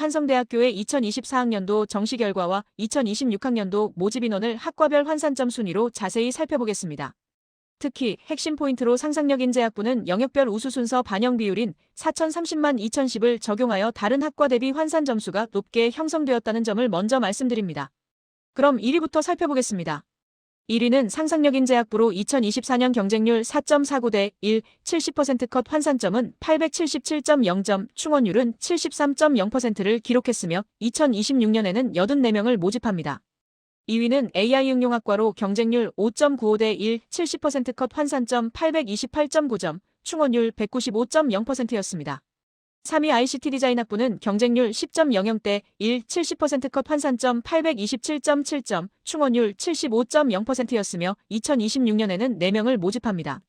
한성대학교의 2024학년도 정시 결과와 2026학년도 모집 인원을 학과별 환산점 순위로 자세히 살펴보겠습니다. 특히 핵심 포인트로 상상력 인재학부는 영역별 우수 순서 반영 비율인 4030만 2010을 적용하여 다른 학과 대비 환산 점수가 높게 형성되었다는 점을 먼저 말씀드립니다. 그럼 1위부터 살펴보겠습니다. 1위는 상상력 인재학부로 2024년 경쟁률 4.49 대 1, 70%컷 환산점은 877.0점, 충원율은 73.0%를 기록했으며 2026년에는 84명을 모집합니다. 2위는 AI 응용학과로 경쟁률 5.95 대 1, 70%컷 환산점 828.9점, 충원율 195.0%였습니다. 3위 ICT 디자인 학부는 경쟁률 10.00대 1, 70%컷 환산점 827.7점, 충원율 75.0%였으며 2026년에는 4명을 모집합니다.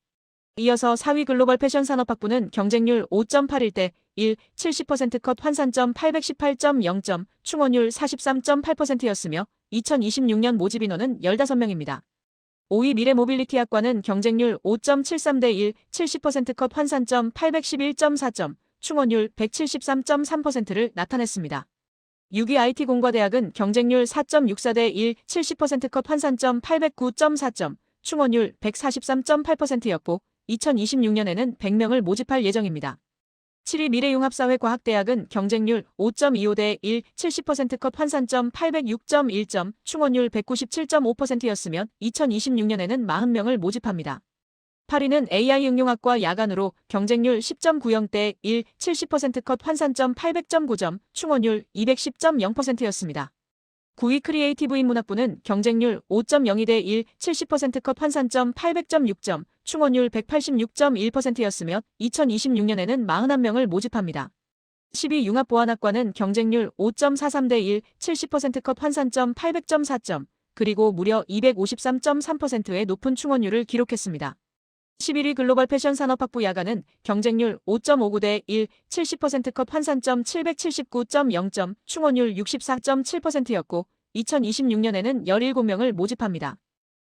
이어서 4위 글로벌 패션 산업학부는 경쟁률 5.81대 1, 70%컷 환산점 818.0점, 충원율 43.8%였으며 2026년 모집 인원은 15명입니다. 5위 미래 모빌리티 학과는 경쟁률 5.73대 1, 70%컷 환산점 811.4점, 충원율 173.3%를 나타냈습니다. 6위 IT공과대학은 경쟁률 4.64대 1, 70%컷 환산점 809.4점, 충원율 143.8%였고 2026년에는 100명을 모집할 예정입니다. 7위 미래융합사회과학대학은 경쟁률 5.25대 1, 70%컷 환산점 806.1점, 충원율 197.5%였으며 2026년에는 40명을 모집합니다. 8위는 AI 응용학과 야간으로 경쟁률 10.90대 1, 70%컷 환산점 800.9점, 충원율 210.0%였습니다. 9위 크리에이티브 인문학부는 경쟁률 5.02대 1, 70%컷 환산점 800.6점, 충원율 186.1%였으며 2026년에는 41명을 모집합니다. 10위 융합보안학과는 경쟁률 5.43대 1, 70%컷 환산점 800.4점, 그리고 무려 253.3%의 높은 충원율을 기록했습니다. 11위 글로벌 패션 산업학부 야간은 경쟁률 5.59 대 1, 70%컷 환산점 779.0점, 충원율 64.7%였고 2026년에는 17명을 모집합니다.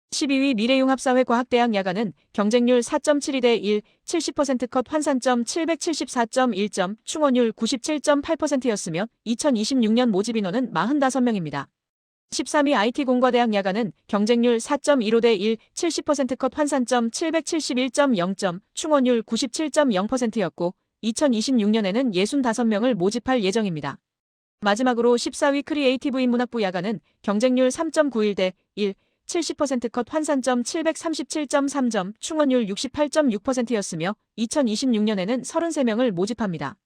12위 미래융합사회과학대학 야간은 경쟁률 4.72 대 1, 70%컷 환산점 774.1점, 충원율 97.8%였으며 2026년 모집 인원은 45명입니다. 13위 IT공과대학 야간은 경쟁률 4.15대 1, 70%컷 환산점 771.0점, 충원율 97.0%였고 2026년에는 65명을 모집할 예정입니다. 마지막으로 14위 크리에이티브 인문학부 야간은 경쟁률 3.91대 1, 70%컷 환산점 737.3점, 충원율 68.6%였으며 2026년에는 33명을 모집합니다.